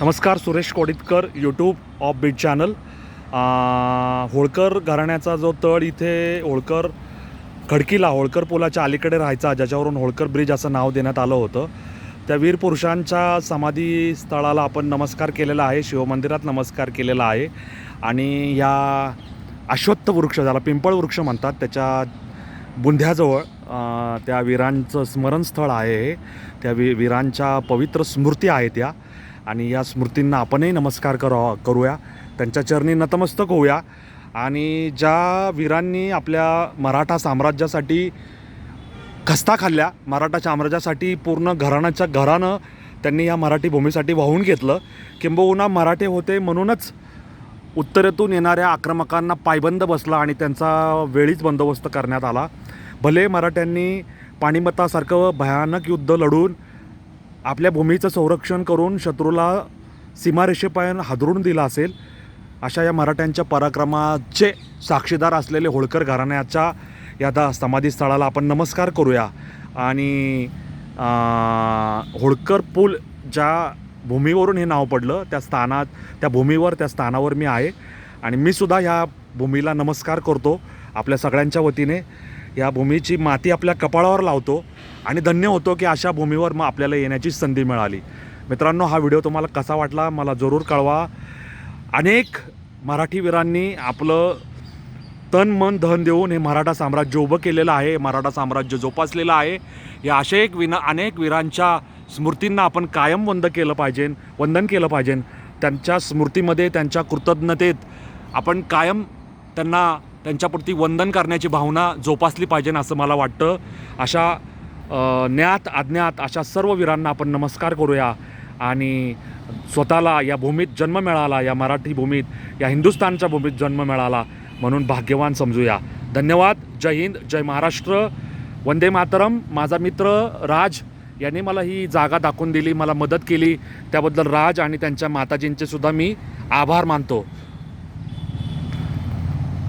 नमस्कार Suresh Koditkar YouTube of beat channel Holkar घराण्याचा जो तळ इथे होळकर खडकीला होळकर पुलाच्या अलीकडे राहायचा ज्याच्यावरून होळकर ब्रिज असं नाव देण्यात आलं होतं. त्या वीर पुरुषांच्या समाधी स्थळाला आपण नमस्कार केलेला आहे शिवमंदिरात नमस्कार केलेला आहे. आणि या अश्वत्थ वृक्ष ज्याला पिंपळ वृक्ष म्हणतात त्याच्या बुंध्याजवळ त्या वीरांचं स्मरणस्थळ आहे. हे त्या वी वीरांच्या पवित्र स्मृती आहेत त्या आणि या स्मृतींना आपणही नमस्कार करा करूया. त्यांच्या चरणी नतमस्तक होऊया. आणि ज्या वीरांनी आपल्या मराठा साम्राज्यासाठी खस्ता खाल्ल्या मराठा साम्राज्यासाठी पूर्ण घराण्याच्या घरानं त्यांनी या मराठी भूमीसाठी वाहून घेतलं. किंबहुना मराठे होते म्हणूनच उत्तरेतून येणाऱ्या आक्रमकांना पायबंद बसला आणि त्यांचा वेळीच बंदोबस्त करण्यात आला. भले मराठ्यांनी पाणीमतासारखं भयानक युद्ध लढून आपल्या भूमीचं संरक्षण करून शत्रूला सीमारेषेपायन हादरून दिला असेल अशा या मराठ्यांच्या पराक्रमाचे साक्षीदार असलेले होळकर घराण्याच्या या आता समाधीस्थळाला आपण नमस्कार करूया. आणि होळकर पूल ज्या भूमीवरून हे नाव पडलं त्या स्थानात त्या भूमीवर त्या स्थानावर मी आहे. आणि मी सुद्धा ह्या भूमीला नमस्कार करतो आपल्या सगळ्यांच्या वतीने. या भूमीची माती आपल्या कपाळावर लावतो आणि धन्य होतो की अशा भूमीवर मग आपल्याला येण्याची संधी मिळाली. मित्रांनो हा व्हिडिओ तुम्हाला कसा वाटला मला जरूर कळवा. अनेक मराठी वीरांनी आपलं तन मन धन देऊन हे मराठा साम्राज्य उभं केलेलं आहे मराठा साम्राज्य जोपासलेलं आहे. या असे एक विना अनेक वीरांच्या स्मृतींना आपण कायम वंद केलं पाहिजे वंदन केलं पाहिजे. त्यांच्या स्मृतीमध्ये त्यांच्या कृतज्ञतेत आपण कायम त्यांना त्यांच्याप्रती वंदन करण्याची भावना जोपासली पाहिजे असं मला वाटतं. अशा ज्ञात अज्ञात अशा सर्व वीरांना आपण नमस्कार करूया. आणि स्वतःला या भूमीत जन्म मिळाला या मराठी भूमीत या हिंदुस्थानच्या भूमीत जन्म मिळाला म्हणून भाग्यवान समजूया. धन्यवाद. जय हिंद जय महाराष्ट्र. वंदे मातरम. माझा मित्र राज यांनी मला ही जागा दाखवून दिली मला मदत केली. त्याबद्दल राज आणि त्यांच्या माताजींचे सुद्धा मी आभार मानतो.